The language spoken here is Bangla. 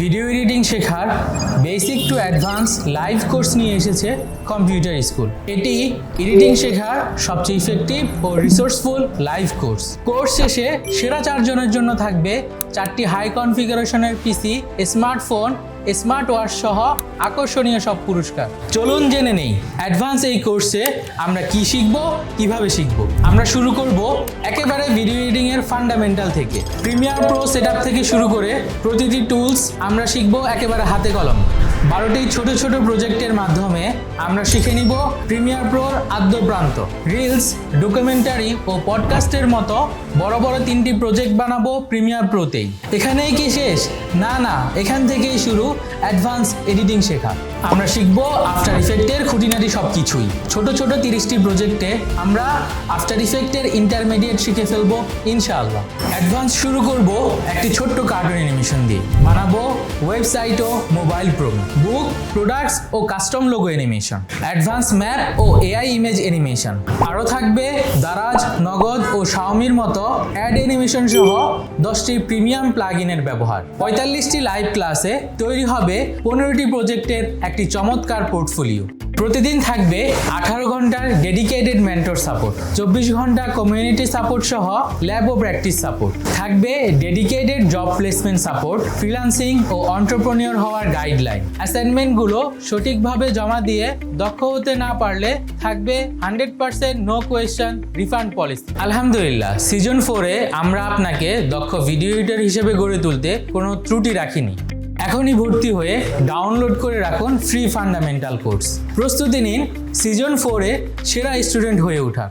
ভিডিও এডিটিং শেখার basic to advance live course নিয়ে এসেছে কম্পিউটার স্কুল এটি এডিটিং শেখার সবচেয়ে ইফেক্টিভ ও রিসোর্সফুল লাইভ কোর্স কোর্স শেষে সেরা চারজনের জন্য থাকবে চারটি হাই কনফিগারেশনের পিসি স্মার্টফোন স্মার্ট ওয়াচ সহ আকর্ষণীয় সব পুরস্কার। চলুন জেনে নেই অ্যাডভান্স এই কোর্সে আমরা কি শিখব, কীভাবে শিখব? আমরা শুরু করব একেবারে ভিডিও এডিটিং এর ফান্ডামেন্টাল থেকে। প্রিমিয়ার প্রো সেটআপ থেকে শুরু করে প্রতিটি টুলস আমরা শিখব একেবারে হাতে কলম। বারোটি ছোট ছোট প্রজেক্টের মাধ্যমে আমরা শিখে নিব প্রিমিয়ার প্রোর আদ্য প্রান্ত, রিলস, ডকুমেন্টারি ও পডকাস্টের মতো বড় বড় তিনটি প্রজেক্ট বানাবো প্রিমিয়ার প্রোতেই। এখানেই কি শেষ? না না, এখান থেকেই শুরু অ্যাডভান্স এডিটিং শেখা। আমরা শিখব আফটার ইফেক্টের খুঁটিনাটি সব কিছুই ছোট ছোট তিরিশটি প্রজেক্টে আমরা আফটার ইফেক্টের ইন্টারমিডিয়েট শিখে ফেলব, ইনশাআল্লাহ। অ্যাডভান্স শুরু করব একটি ছোট্ট কার্টুন অ্যানিমেশন দিয়ে। বানাবো ওয়েবসাইট ও মোবাইল প্রো বুক প্রোডাক্টস ও custom logo animation advance map ও এআই ইমেজ অ্যানিমেশন আরও থাকবে দারাজ, নগদ ও শাওমির মতো অ্যাড অ্যানিমেশন সহ দশটি প্রিমিয়াম প্লাগ ইনের ব্যবহার। পঁয়তাল্লিশটি লাইভ ক্লাসে তৈরি হবে পনেরোটি প্রজেক্টের একটি চমৎকার পোর্টফোলিও প্রতিদিন থাকবে আঠারো ঘণ্টার ডেডিকেটেড মেন্টর সাপোর্ট চব্বিশ ঘণ্টা কমিউনিটি সাপোর্ট সহ ল্যাব ও প্র্যাকটিস সাপোর্ট থাকবে dedicated job placement support freelancing ও অন্টারপ্রনিয়র হওয়ার গাইডলাইন অ্যাসাইনমেন্টগুলো সঠিকভাবে জমা দিয়ে দক্ষ হতে না পারলে থাকবে hundred percent no question refund policy আলহামদুলিল্লাহ সিজন ফোরে আমরা আপনাকে দক্ষ ভিডিও এডিটর হিসেবে গড়ে তুলতে কোনো ত্রুটি রাখিনি। এখনই ভর্তি হয়ে ডাউনলোড করে রাখুন ফ্রি ফান্ডামেন্টাল কোর্স প্রস্তুতি নিন সিজন ফোরে সেরা স্টুডেন্ট হয়ে ওঠা।